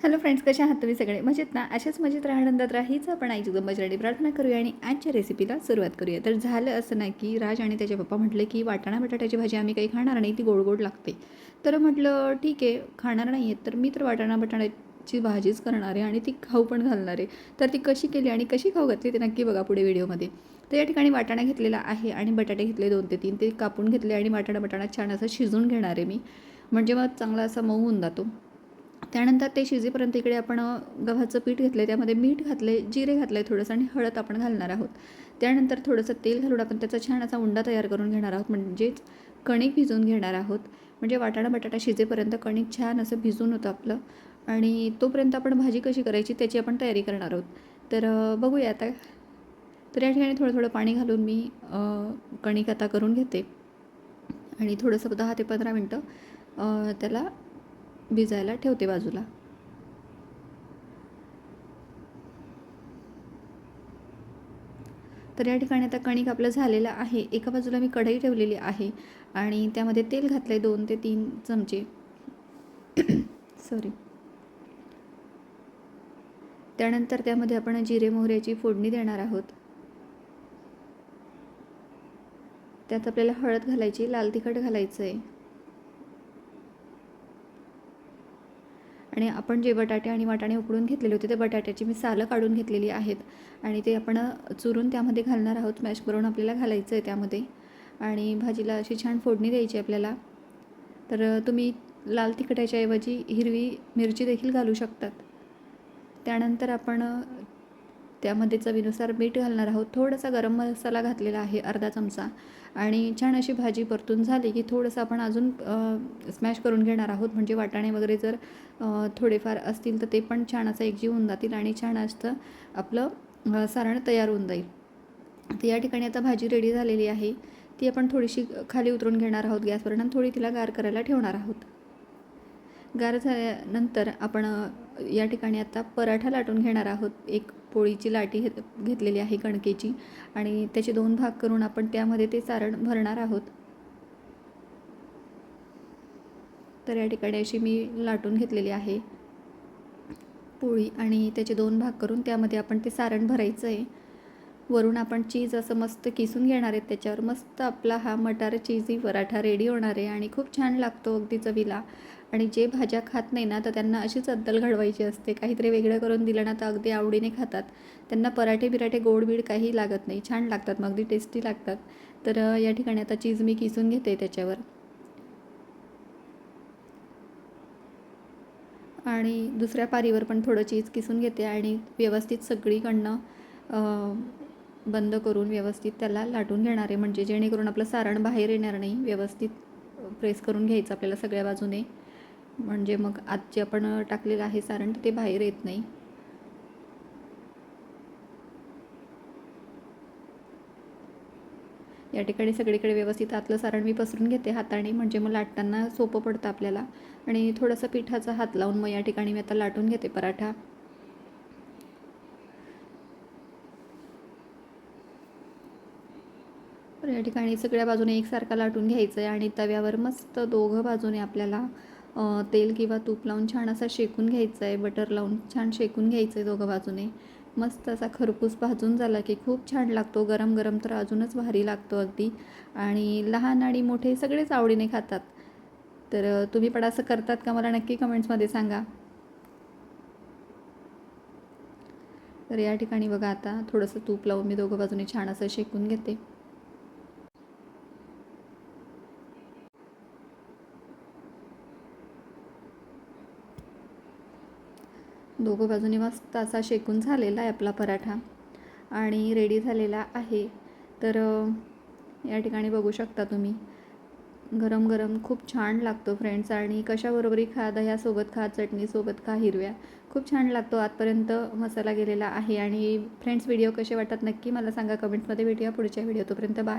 Hello friends कशा आहात तुम्ही सगळे? मजेत ना? अशाच मजेत राहण्यानंतर हीच आपण आईची मजेसाठी प्रार्थना करूया आणि आजच्या रेसिपीला सुरुवात करूया. तर झालं असं ना की राज आणि त्याचे पप्पा म्हटले की वाटाणा बटाट्याची भाजी आम्ही काही खाणार नाही ती गोड गोड लागते. तर म्हटलं ठीक आहे खाणार नाही आहेत तर मी तर वाटाणा बटाट्याची भाजीच करणार आहे आणि ती खाऊ पण घालणार आहे. तर ती कशी केली आणि कशी खाऊ घातली ते नक्की बघा पुढे व्हिडिओमध्ये. तर या ठिकाणी वाटाणा घेतलेला आहे आणि बटाटे घेतले दोन ते तीन. ते कापून घेतले आणि वाटाणा बटाणा छान असं शिजून घेणार आहे मी. म्हणजे मग चांगला असा मऊ होऊन जातो. त्यानंतर ते शिजेपर्यंत इकडे आपण गव्हाचं पीठ घेतलं त्यामध्ये मीठ घातले जिरे घातले थोडंसं आणि हळद आपण घालणार आहोत. त्यानंतर थोडंसं तेल घालून आपण त्याचा छान असा उंडा तयार करून घेणार आहोत म्हणजेच कणिक भिजवून घेणार आहोत. म्हणजे वाटाणा बटाटा शिजेपर्यंत कणिक छान असं भिजून होतं आपलं. आणि तोपर्यंत आपण भाजी कशी करायची त्याची आपण तयारी करणार आहोत. तर बघूया आता. तर या ठिकाणी थोडं थोडं पाणी घालून मी कणिक आता करून घेते. आणि थोडंसं दहा ते पंधरा मिनटं त्याला भिजायला ठेवते बाजूला. तर या ठिकाणी आता कणिक आपलं झालेलं आहे. एका बाजूला मी कढई ठेवलेली आहे आणि त्यामध्ये तेल घातलं आहे दोन ते तीन चमचे. सॉरी त्यानंतर त्यामध्ये आपण जिरे मोहऱ्याची फोडणी देणार आहोत. त्यात आपल्याला हळद घालायची लाल तिखट घालायचं आहे आणि आपण जे बटाटे आणि वाटाणे उकडून घेतलेले होते ते बटाट्याची मी सालं काढून घेतलेली आहेत. आणि ते आपण चुरून त्यामध्ये घालणार आहोत. मॅश करून आपल्याला घालायचं आहे त्यामध्ये. आणि भाजीला अशी छान फोडणी द्यायची आपल्याला. तर तुम्ही लाल तिखटाच्या ऐवजी हिरवी मिरची देखील घालू शकतात. त्यानंतर आपण त्यामध्ये चवीनुसार मीठ घालणार आहोत. थोडासा गरम मसाला घातलेला आहे अर्धा चमचा. आणि छान अशी भाजी परतून झाली की थोडंसं आपण अजून स्मॅश करून घेणार आहोत. म्हणजे वाटाणे वगैरे जर थोडेफार असतील तर ते पण छान असं एकजीव होऊन जातील आणि छान असतं आपलं सारण तयार होऊन जाईल. तर या ठिकाणी आता भाजी रेडी झालेली आहे. ती आपण थोडीशी खाली उतरून घेणार आहोत गॅसवर आणि थोडी तिला गार करायला ठेवणार आहोत. गार झाल्यानंतर आपण या ठिकाणी आता पराठा लाटून घेणार आहोत. एक पोळीची लाटी घेत घेतलेली आहे कणकेची आणि त्याचे दोन भाग करून आपण त्यामध्ये ते सारण भरणार आहोत. तर या ठिकाणी अशी मी लाटून घेतलेली आहे पोळी आणि त्याचे दोन भाग करून त्यामध्ये आपण ते सारण भरायचं आहे वरून आपण चीज असं मस्त किसून घेणार आहेत त्याच्यावर. मस्त आपला हा मटार चीजी पराठा रेडी होणार आहे आणि खूप छान लागतो अगदी चवीला. आणि जे भाज्या खात नाही ना तर त्यांना अशीच अद्दल घडवायची असते. काहीतरी वेगळं करून दिलं ना तर अगदी आवडीने खातात. त्यांना पराठे बिराठे गोड बीड काही लागत नाही. छान लागतात मग अगदी टेस्टी लागतात. तर या ठिकाणी आता चीज मी किसून घेते त्याच्यावर. आणि दुसऱ्या पारीवर पण थोडं चीज किसून घेते आणि व्यवस्थित सगळीकडनं बंद करून व्यवस्थित त्याला लाटून घेणार आहे. म्हणजे जेणेकरून आपलं सारण बाहेर येणार नाही. व्यवस्थित प्रेस करून घ्यायचं आपल्याला सगळ्या बाजूने. म्हणजे मग आत जे आपण टाकलेलं आहे सारण ते बाहेर येत नाही. या ठिकाणी सगळीकडे व्यवस्थित आतलं सारण मी पसरून घेते हाताने म्हणजे मग लाटताना सोपं पडतं आपल्याला. आणि थोडासा पिठाचा हात लावून मग या ठिकाणी मी आता लाटून घेते पराठा. या ठिकाणी सगळ्या बाजूने एकसारखा लाटून घ्यायचं आहे आणि तव्यावर मस्त दोघं बाजूने आपल्याला तेल किंवा तूप लावून छान असा शेकून घ्यायचं आहे बटर लावून छान शेकून घ्यायचं आहे दोघं बाजूने. मस्त असा खरपूस भाजून झाला की खूप छान लागतो गरम गरम तर अजूनच भारी लागतो अगदी. आणि लहान आणि मोठे सगळेच आवडीने खातात. तर तुम्ही पण असं करतात का? मला नक्की कमेंट्समध्ये सांगा. तर या ठिकाणी बघा आता थोडंसं तूप लावून मी दोघं बाजूने छान असं शेकून घेते. दोघं बाजूने मस्त असा शेकून झालेला आहे आपला पराठा. आणि रेडी झालेला आहे. तर या ठिकाणी बघू शकता तुम्ही. गरम गरम खूप छान लागतो फ्रेंड्स आणि कशाबरोबरही खा दह्यासोबत खा चटणीसोबत खा हिरव्या. खूप छान लागतो. आजपर्यंत मसाला गेलेला आहे. आणि फ्रेंड्स व्हिडिओ कसे वाटतात नक्की मला सांगा. कमेंट्समध्ये भेटूया. पुढच्या व्हिडिओ तोपर्यंत बाय